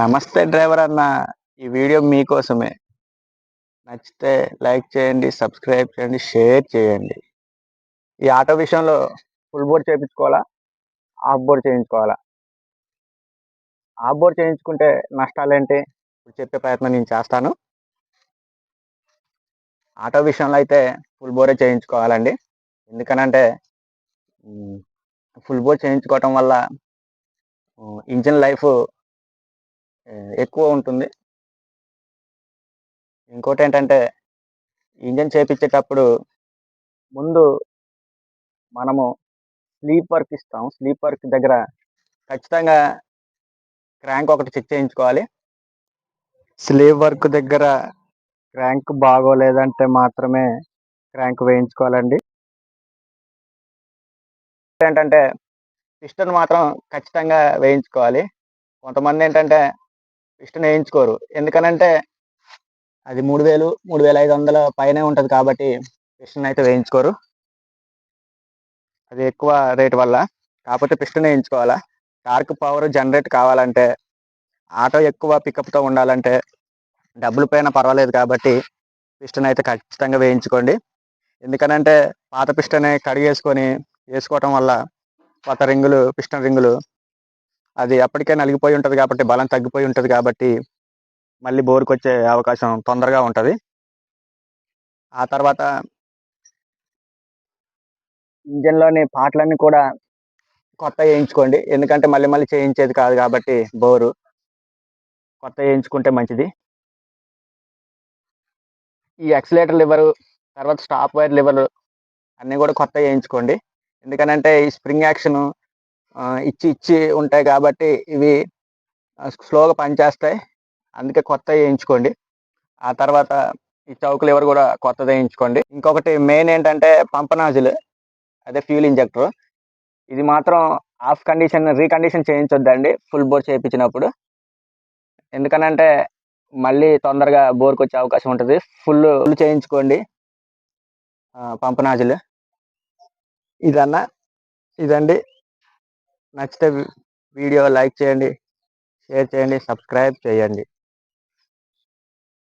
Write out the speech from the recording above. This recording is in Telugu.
నమస్తే డ్రైవర్ అన్న ఈ వీడియో మీకోసమే. నచ్చితే లైక్ చేయండి సబ్స్క్రైబ్ చేయండి షేర్ చేయండి. ఈ ఆటో విషయంలో ఫుల్ బోర్డ్ చేయించుకోవాలా? హాఫ్ బోర్డ్ చేయించుకోవాలా? హాఫ్ బోర్డ్ చేయించుకుంటే నష్టాలు ఏంటి ఇప్పుడు చెప్పే ప్రయత్నం నేను చేస్తాను. ఆటో విషయంలో అయితే ఫుల్ బోరే చేయించుకోవాలండి. ఎందుకనంటే ఫుల్ బోర్ చేయించుకోవటం వల్ల ఇంజిన్ లైఫ్ ఎక్కువ ఉంటుంది. ఇంకోటి ఏంటంటే ఇంజన్ చేపించేటప్పుడు ముందు మనము స్లీప్ వర్క్ ఇస్తాం. స్లీప్ వర్క్ దగ్గర ఖచ్చితంగా క్రాంక్ ఒకటి చెక్ చేయించుకోవాలి. స్లీవ్ వర్క్ దగ్గర క్రాంక్ బాగోలేదంటే మాత్రమే క్రాంక్ వేయించుకోవాలండి. ఏంటంటే పిస్టన్ మాత్రం ఖచ్చితంగా వేయించుకోవాలి. కొంతమంది ఏంటంటే పిస్టన్ వేయించుకోరు ఎందుకనంటే అది మూడు వేలు మూడు వేల ఐదు వందల పైనే ఉంటుంది కాబట్టి పిస్టన్ అయితే వేయించుకోరు. అది ఎక్కువ రేట్ వల్ల. కాకపోతే పిస్టన్ వేయించుకోవాలా. టార్క్ పవర్ జనరేట్ కావాలంటే ఆటో ఎక్కువ పికప్తో ఉండాలంటే డబ్బులు పైన పర్వాలేదు కాబట్టి పిస్టన్ అయితే ఖచ్చితంగా వేయించుకోండి. ఎందుకనంటే పాత పిస్టనే కడిగేసుకొని వేసుకోవటం వల్ల కొత్త రింగులు పిస్టన్ రింగులు అది అప్పటికే నలిగిపోయి ఉంటుంది కాబట్టి బలం తగ్గిపోయి ఉంటుంది కాబట్టి మళ్ళీ బోరుకు వచ్చే అవకాశం తొందరగా ఉంటుంది. ఆ తర్వాత ఇంజన్లోని పాటలన్నీ కూడా కొత్త వేయించుకోండి. ఎందుకంటే మళ్ళీ మళ్ళీ చేయించేది కాదు కాబట్టి బోరు. కొత్త వేయించుకుంటే మంచిది. ఈ ఎక్సలేటర్ లివరు తర్వాత స్టాప్ వైర్ లివరు అన్నీ కూడా కొత్త వేయించుకోండి. ఎందుకనంటే ఈ స్ప్రింగ్ యాక్షన్ ఇచ్చి ఇచ్చి ఉంటాయి కాబట్టి ఇవి స్లోగా పనిచేస్తాయి. అందుకే కొత్త వేయించుకోండి. ఆ తర్వాత ఈ చౌకలు ఎవరు కూడా కొత్తది వేయించుకోండి. ఇంకొకటి మెయిన్ ఏంటంటే పంపనాజులు అదే ఫ్యూల్ ఇంజెక్టర్. ఇది మాత్రం ఆఫ్ కండిషన్ రీకండిషన్ చేయించొద్దండి ఫుల్ బోర్ చేయించినప్పుడు. ఎందుకనంటే మళ్ళీ తొందరగా బోర్కి వచ్చే అవకాశం ఉంటుంది. ఫుల్ ఫుల్ చేయించుకోండి పంపనాజులు ఇదన్నా ఇదండి. నచ్చితే వీడియో లైక్ చేయండి షేర్ చేయండి సబ్స్క్రైబ్ చేయండి.